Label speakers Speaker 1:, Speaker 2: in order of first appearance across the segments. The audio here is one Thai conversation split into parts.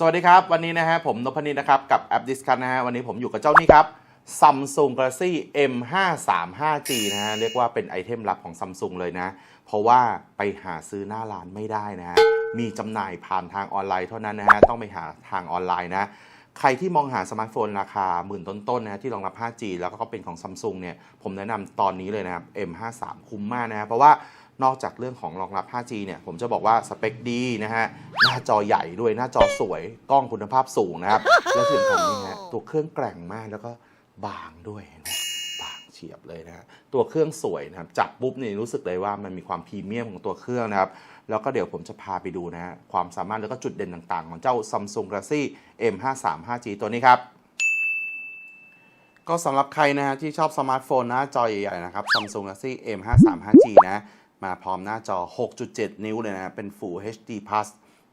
Speaker 1: สวัสดีครับ วันนี้นะฮะผมนพนินนะครับ กับแอป Discuss นะฮะวันนี้ผมอยู่กับเจ้านี่ครับ Samsung Galaxy M535G นะฮะเรียกว่าเป็นไอเทมลับของ Samsung เลยนะ เพราะว่าไปหาซื้อหน้าร้านไม่ได้นะฮะมีจำหน่ายผ่านทางออนไลน์เท่านั้นนะฮะต้องไปหาทางออนไลน์นะใครที่มองหาสมาร์ทโฟนราคาหมื่นต้นๆนะฮะที่รองรับ 5G แล้วก็เป็นของ Samsung เนี่ยผมแนะนำตอนนี้เลยนะครับ M53 คุ้มมากนะฮะเพราะว่า นอกจากเรื่องของรองรับ 5G เนี่ยผมจะบอกว่าสเปคดีนะฮะ หน้าจอใหญ่ด้วยหน้าจอสวย กล้องคุณภาพสูงนะครับ และที่สำคัญนี่ฮะตัวเครื่องแกร่งมากแล้วก็บางด้วยเห็นไหมบางเฉียบเลยนะฮะตัวเครื่องสวยนะครับจับปุ๊บเนี่ยรู้สึกเลยว่ามันมีความพรีเมียมของตัวเครื่องนะครับ แล้วก็เดี๋ยวผมจะพาไปดูนะฮะความสามารถแล้วก็จุดเด่นต่างๆ ของเจ้า Samsung Galaxy M53 5G ตัวนี้ครับก็สำหรับใครนะฮะที่ชอบสมาร์ทโฟนหน้าจอใหญ่ๆนะครับ Samsung Galaxy M53 5G นะ มาพร้อมหน้าจอ 6.7 นิ้วเลยนะเป็น Full HD Plus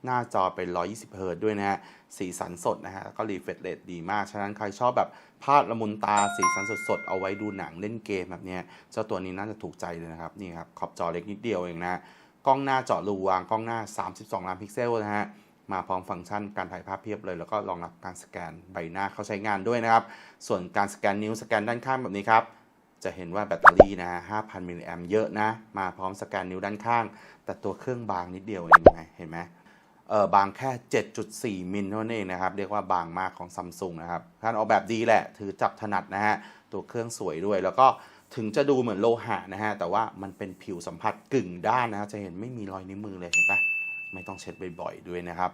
Speaker 1: หน้าจอเป็น 120เฮิรต์ด้วยนะฮะ สีสันสดนะฮะ แล้วก็รีเฟรชเรทดีมาก ฉะนั้นใครชอบแบบภาพละมุนตา สีสันสดๆ เอาไว้ดูหนังเล่นเกมแบบนี้เจ้าตัวนี้น่าจะถูกใจเลยนะครับ นี่ครับ ขอบจอเล็กนิดเดียวเองนะ กล้องหน้าเจาะรูวาง กล้องหน้า 32 ล้านพิกเซลนะฮะ มาพร้อมฟังก์ชันการถ่ายภาพเพียบเลย แล้วก็รองรับการสแกนใบหน้าเข้าใช้งานด้วยนะครับ ส่วนการสแกนนิ้วสแกนด้านข้างแบบนี้ครับ จะเห็นว่าแบตเตอรี่นะ 5,000 มิลลิแอมเยอะนะ มาพร้อมสแกนนิ้วด้านข้าง แต่ตัวเครื่องบางนิดเดียวเองไงเห็นไหมเออบางแค่ 7.4 มิลเท่านั้นเองนะครับ เรียกว่าบางมากของซัมซุงนะครับการออกแบบดีแหละ ถือจับถนัดนะฮะ ตัวเครื่องสวยด้วย แล้วก็ถึงจะดูเหมือนโลหะนะฮะ แต่ว่ามันเป็นผิวสัมผัสกึ่งด้านนะฮะจะเห็นไม่มีรอยนิ้วมือเลยเห็นปะไม่ต้องเช็ดบ่อยๆด้วยนะครับ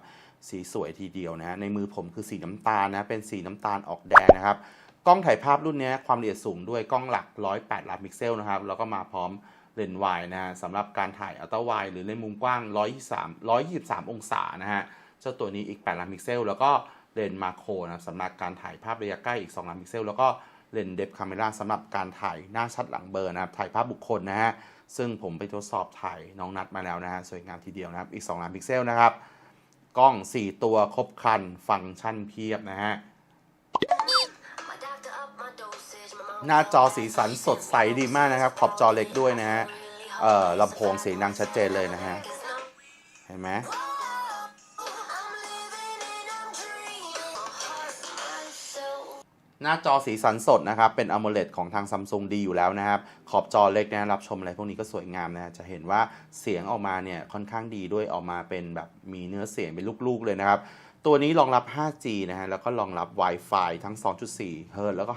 Speaker 1: สีสวยทีเดียวนะฮะ ในมือผมคือสีน้ำตาลนะ เป็นสีน้ำตาลออกแดงนะครับ กล้องถ่ายภาพรุ่นนี้ความละเอียดสูงด้วยกล้องหลัก 108 ล้านพิกเซลนะครับ แล้วก็มาพร้อมเลนส์วายนะฮะสำหรับการถ่ายอัลตร้าไวหรือเลนส์มุมกว้าง 123 123 องศานะฮะ เจ้าตัวนี้อีก 8 ล้านพิกเซล แล้วก็เลนส์มาโครนะสำหรับการถ่ายภาพระยะใกล้อีก 2 ล้านพิกเซล แล้วก็เลนส์เดฟคาเมราสำหรับการถ่ายหน้าชัดหลังเบอร์นะครับ ถ่ายภาพบุคคลนะฮะ ซึ่งผมไปทดสอบถ่ายน้องนัดมาแล้วนะฮะ สวยงามทีเดียวนะครับ อีก 2 ล้านพิกเซลนะครับ กล้อง 4 ตัวครบครัน ฟังก์ชันเพียบนะฮะ หน้าจอสีสันสดใสดีมากนะครับ ขอบจอเล็กด้วยนะฮะเอ่อลำโพงเสียงดังชัดเจนเลยนะฮะ เห็นไหมหน้าจอสีสันสดนะครับ เป็น AMOLED ของทาง Samsung ดีอยู่แล้วนะครับ ขอบจอเล็กนะรับชมอะไรพวกนี้ก็สวยงามนะ จะเห็นว่าเสียงออกมาเนี่ยค่อนข้างดีด้วยออกมาเป็นแบบมีเนื้อเสียงเป็นลูกๆเลยนะครับ ตัวนี้รองรับ 5G นะฮะ แล้วก็รองรับ Wi-Fi ทั้ง 2.4 เฮิรต์แล้วก็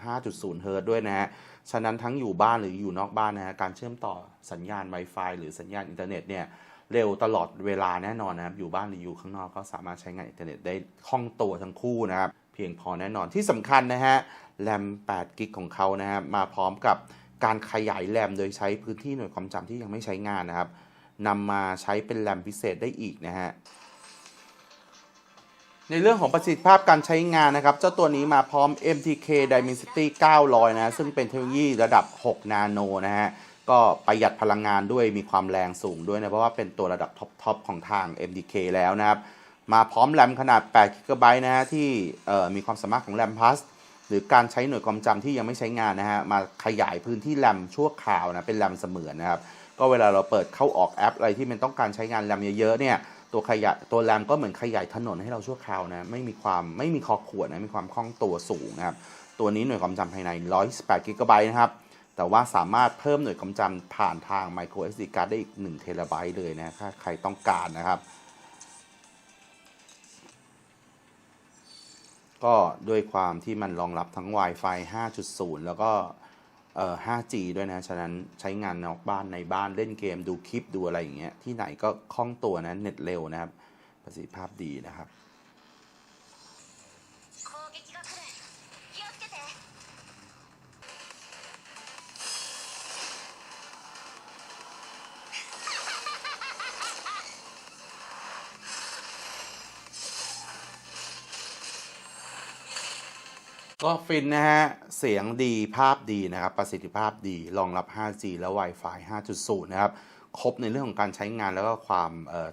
Speaker 1: 5.5.0 เฮิรต์ด้วยนะฮะ ฉะนั้นทั้งอยู่บ้านหรืออยู่นอกบ้านนะฮะ การเชื่อมต่อสัญญาณ Wi-Fi หรือสัญญาณอินเทอร์เน็ตเนี่ย เร็วตลอดเวลาแน่นอนนะครับ อยู่บ้านหรืออยู่ข้างนอกก็สามารถใช้งานอินเทอร์เน็ตได้คล่องตัวทั้งคู่นะครับ เพียงพอแน่นอน ที่สำคัญนะฮะ แรม 8 กิกของเขานะฮะ มาพร้อมกับการขยายแรมโดยใช้พื้นที่หน่วยความจำที่ยังไม่ใช้งานนะครับนำมาใช้เป็นแรมพิเศษได้อีกนะฮะ ในเรื่องของประสิทธิภาพการใช้งานนะครับ เจ้าตัวนี้มาพร้อม MTK Dimensity 900 นะ ซึ่งเป็นเทคโนโลยีระดับ 6 นาโนนะฮะ ก็ประหยัดพลังงานด้วยมีความแรงสูงด้วยนะ เพราะว่าเป็นตัวระดับท็อปๆของทาง MTK แล้วนะครับ มาพร้อมแรมขนาด8 g b นะฮะ ที่มีความสามารถของแรมพัสหรือการใช้หน่วยความจำที่ยังไม่ใช้งานนะฮะ มาขยายพื้นที่แรมชั่วคราวนะ เป็นแรมเสมือนนะครับ ก็เวลาเราเปิดเข้าออกแอปอะไรที่มันต้องการใช้งานแรมเยอะๆเนี่ย ตัวขยายตัวแรมก็เหมือนขยายถนนให้เราชั่วคราวนะ ไม่มีความไม่มีคอขวดนะ มีความคล่องตัวสูงนะครับ ตัวนี้หน่วยความจำภายใน128 g b นะครับ แต่ว่าสามารถเพิ่มหน่วยความจำผ่านทาง micro SD card ได้อีก1 t b เลยนะถ้าใครต้องการนะครับ ก็ด้วยความที่มันรองรับทั้ง Wi-Fi 5.0 แล้วก็ 5G ด้วยนะ ฉะนั้นใช้งานนอกบ้านในบ้านเล่นเกมดูคลิปดูอะไรอย่างเงี้ยที่ไหนก็คล่องตัวนะเน็ตเร็วนะครับ ประสิทธิภาพดีนะครับ ก็ฟินนะฮะ เสียงดีภาพดีนะครับ ประสิทธิภาพดี รองรับ 5G และ Wi-Fi 5.0 นะครับ ครบในเรื่องของการใช้งานแล้วก็ความ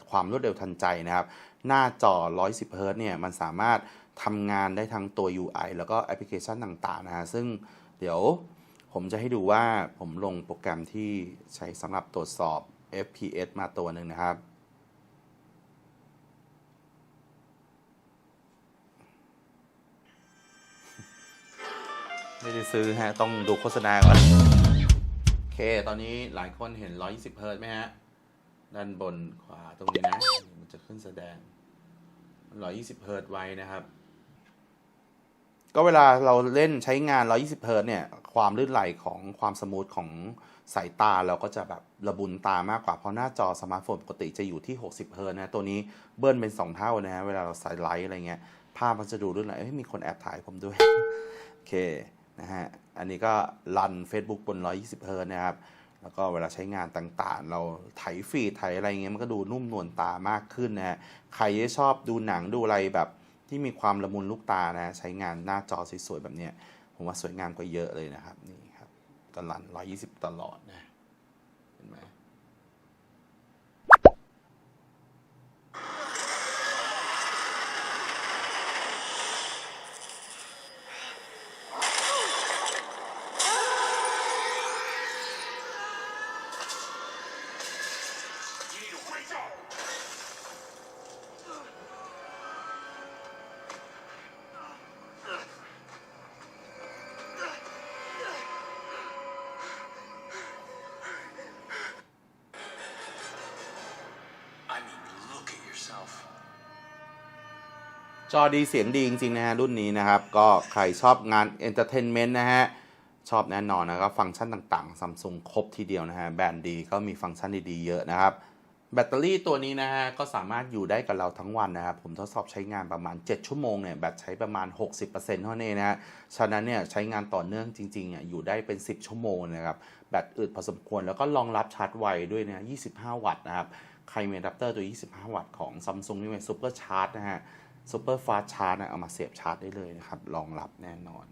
Speaker 1: ความรวดเร็วทันใจนะครับ หน้าจอ 110เฮิรตเนี่ยมันสามารถทำงานได้ทั้งตัว UI แล้วก็แอปพลิเคชันต่างๆนะฮะ ซึ่งเดี๋ยวผมจะให้ดูว่าผมลงโปรแกรมที่ใช้สำหรับตรวจสอบ FPS มาตัวหนึ่งนะครับ ไม่ได้ซื้อฮะ ต้องดูโฆษณาก่อน โอเค ตอนนี้หลายคนเห็น 120 เฮิร์ตไหมฮะ ด้านบนขวาตรงนี้นะ มันจะขึ้นแสดง 120 เฮิร์ตไว้นะครับ ก็เวลาเราเล่นใช้งาน 120 เฮิร์ตเนี่ย ความลื่นไหลของความสมูทของสายตาเราก็จะแบบระบุนตามากกว่า เพราะหน้าจอสมาร์ทโฟนปกติจะอยู่ที่ 60 เฮิร์ตนะ ตัวนี้เบิ้ลเป็น 2 เท่านะฮะเวลาเราใส่ไลท์อะไรเงี้ย ภาพมันจะดูลื่นไหลเอ้ยมีคนแอบถ่ายผมด้วย โอเค นะฮะ อันนี้ก็รัน Facebook บน 120เฮิร์นะครับ แล้วก็เวลาใช้งานต่างๆ เราไถฟีดไถอะไรเงี้ยมันก็ดูนุ่มนวลตามากขึ้นนะฮะ ใครที่ชอบดูหนังดูอะไรแบบที่มีความละมุนลูกตานะใช้งานหน้าจอสวยๆแบบเนี้ยผมว่าสวยงามกว่าเยอะเลยนะครับนี่ครับก็รัน 120 ตลอดนะเห็นไหม จอดีเสียงดีจริงๆนะฮะรุ่นนี้นะครับ ก็ใครชอบงานเอนเตอร์เทนเมนต์นะฮะชอบแน่นอนนะครับฟังก์ชันต่างๆซัมซุงครบทีเดียวนะฮะแบรนด์ดีก็มีฟังก์ชันดีๆเยอะนะครับ แบตเตอรี่ตัวนี้นะฮะก็สามารถอยู่ได้กับเราทั้งวันนะครับ ผมทดสอบใช้งานประมาณ 7 ชั่วโมงเนี่ยแบตใช้ประมาณ 60%เท่านั้นเองนะฮะฉะนั้นเนี่ยใช้งานต่อเนื่องจริงๆอะอยู่ได้เป็น 10 ชั่วโมงนะครับแบตอึดพอสมควรแล้วก็รองรับชาร์จไวด้วยนะ25 วัตต์นะครับใครมีอะแดปเตอร์ตัว 25 วัตต์ของ Samsung นี่เป็นซูเปอร์ชาร์จนะฮะ ซูเปอร์ฟาสชาร์จเอามาเสียบชาร์จได้เลยนะครับรองรับแน่นอน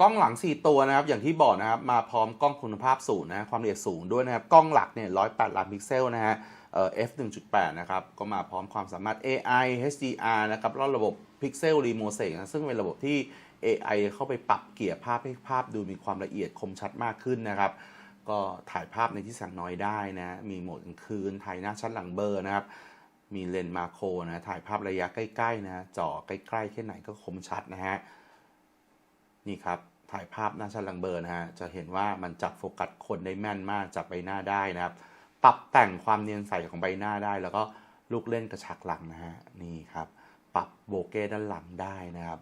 Speaker 1: กล้องหลัง 4 ตัวนะครับ อย่างที่บอกนะครับ มาพร้อมกล้องคุณภาพสูงนะความละเอียดสูงด้วยนะครับ กล้องหลักเนี่ย108ล้านพิกเซลนะฮะเอ่อ f 1.8นะครับ ก็มาพร้อมความสามารถ AI HDR นะครับแล้วระบบ Pixel Remosaic นะซึ่งเป็นระบบที่ AI เข้าไปปรับเกียร์ภาพให้ภาพดูมีความละเอียดคมชัดมากขึ้นนะครับ ก็ถ่ายภาพในที่แสงน้อยได้นะ มีโหมดกลางคืน ถ่ายหน้าชัดหลังเบอร์นะครับ มีเลนส์มาโครนะถ่ายภาพระยะใกล้ๆนะจ่อใกล้ๆแค่ไหนก็คมชัดนะฮะนี่ครับถ่ายภาพหน้าชัดลังเบอร์นะฮะจะเห็นว่ามันจับโฟกัสคนได้แม่นมากจับใบหน้าได้นะครับ ปรับแต่งความเนียนใสของใบหน้าได้ แล้วก็ลูกเล่นกระชักหลังนะฮะนี่ครับ ปรับโบเก้ด้านหลังได้นะครับ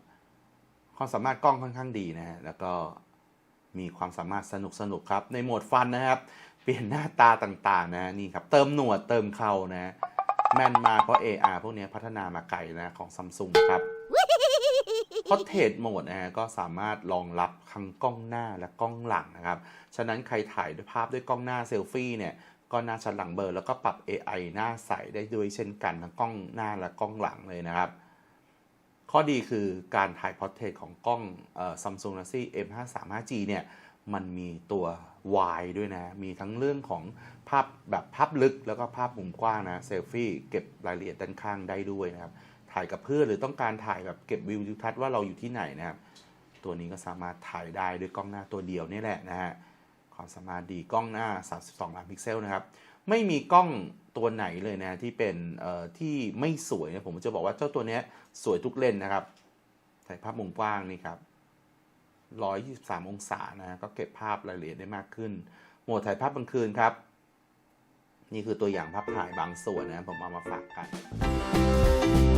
Speaker 1: ความสามารถกล้องค่อนข้างดีนะฮะแล้วก็มีความสามารถสนุกสนุกครับ ในโหมดฟันนะครับ เปลี่ยนหน้าตาต่างๆ นะนี่ครับ เติมหนวดเติมเขานะ แม่นมากเพราะ AR พวกนี้พัฒนามาไกลนะของ Samsung ครับพอเทรดโหมดนะฮะก็สามารถรองรับทั้งกล้องหน้าและกล้องหลังนะครับ ฉะนั้นใครถ่ายด้วยภาพด้วยกล้องหน้าเซลฟี่เนี่ยก็หน้าชัดหลังเบอร์แล้วก็ปรับ AI หน้าใสได้ด้วยเช่นกันทั้งกล้องหน้าและกล้องหลังเลยนะครับ ข้อดีคือการถ่ายพอร์เทรตของกล้องเอ่อ Samsung Galaxy M535G เนี่ยมันมีตัว Y ด้วยนะ มีทั้งเรื่องของภาพแบบภาพลึกแล้วก็ภาพมุมกว้างนะ เซลฟี่เก็บรายละเอียดด้านข้างได้ด้วยนะครับ ถ่ายกับเพื่อนหรือต้องการถ่ายแบบเก็บวิวทิวทัศน์ว่าเราอยู่ที่ไหนนะครับ ตัวนี้ก็สามารถถ่ายได้ด้วยกล้องหน้าตัวเดียวนี่แหละนะฮะ ความสามารถดีกล้องหน้า 32 ล้านพิกเซลนะครับ ไม่มีกล้องตัวไหนเลยนะที่เป็นที่ไม่สวยนะผมจะบอกว่าเจ้าตัวนี้สวยทุกเลนนะครับ ถ่ายภาพมุมกว้างนี่ครับ 123 องศานะก็เก็บภาพรายละเอียดได้มากขึ้น โหมดถ่ายภาพกลางคืนครับ นี่คือตัวอย่างภาพถ่ายบางส่วนนะผมเอามาฝากกัน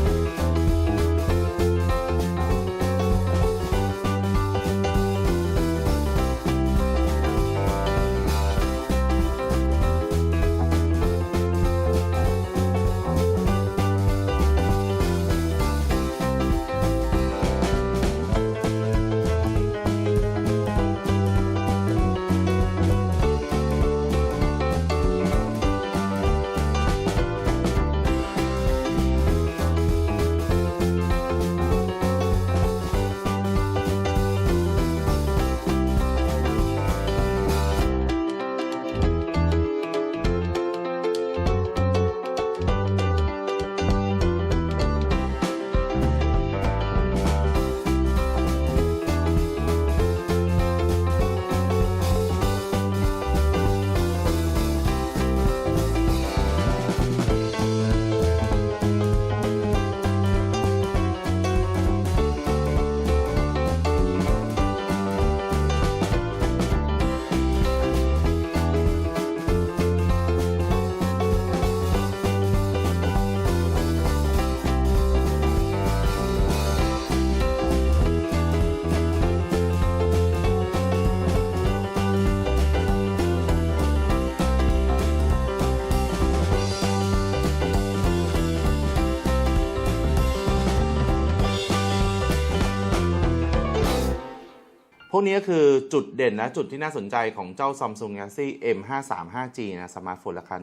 Speaker 1: กนี้คือจุดเด่นนะ จุดที่น่าสนใจของเจ้า Samsung Galaxy M535G นะสมาร์ทโฟนราคา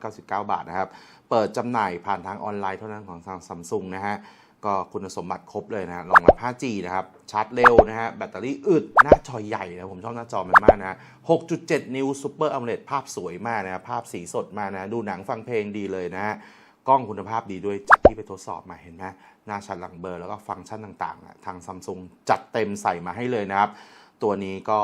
Speaker 1: 13,999 บาทนะครับ เปิดจำหน่ายผ่านทางออนไลน์เท่านั้นของทาง Samsung นะฮะก็คุณสมบัติครบเลยนะรองรับ 5G นะครับ ชาร์จเร็วนะฮะ แบตเตอรี่อึด หน้าจอใหญ่นะผมชอบหน้าจอมันมากนะ 6.7 นิ้ว Super AMOLED ภาพสวยมากนะ ภาพสีสดมากนะ ดูหนังฟังเพลงดีเลยนะฮะ กล้องคุณภาพดีด้วยจากที่ไปทดสอบมาเห็นไหมหน้าชัดหลังเบลอร์แล้วก็ฟังก์ชันต่างๆอะทางซัมซุงจัดเต็มใส่มาให้เลยนะครับ ตัวนี้ก็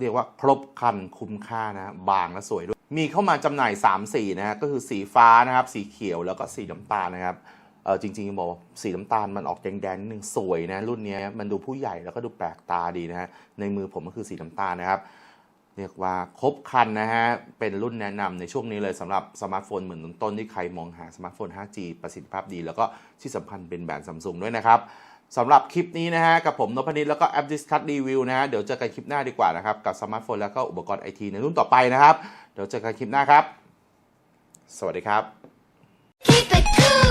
Speaker 1: เรียกว่าครบครันคุ้มค่านะ บางและสวยด้วย มีเข้ามาจำหน่าย 3 สีนะก็คือสีฟ้านะครับ สีเขียวแล้วก็สีน้ำตาลนะครับเออจริงๆบอกสีน้ำตาลมันออกแดงๆนิดนึงสวยนะรุ่นนี้มันดูผู้ใหญ่แล้วก็ดูแปลกตาดีนะฮะในมือผมก็คือสีน้ำตาลนะครับ เรียกว่าครบคันนะฮะ เป็นรุ่นแนะนำในช่วงนี้เลยสำหรับสมาร์ทโฟนเหมือนต้นที่ใครมองหาสมาร์ทโฟน 5G ประสิทธิภาพดี แล้วก็ที่สำคัญเป็นแบรนด์ซัมซุงด้วยนะครับสำหรับคลิปนี้นะฮะ กับผมนพนิดแล้วก็แอปดิสคัตรีวิวนะฮะ เดี๋ยวเจอกันคลิปหน้าดีกว่านะครับ กับสมาร์ทโฟนแล้วก็อุปกรณ์ไอทีในรุ่นต่อไปนะครับ เดี๋ยวเจอกันคลิปหน้าครับ สวัสดีครับ
Speaker 2: Keep it cool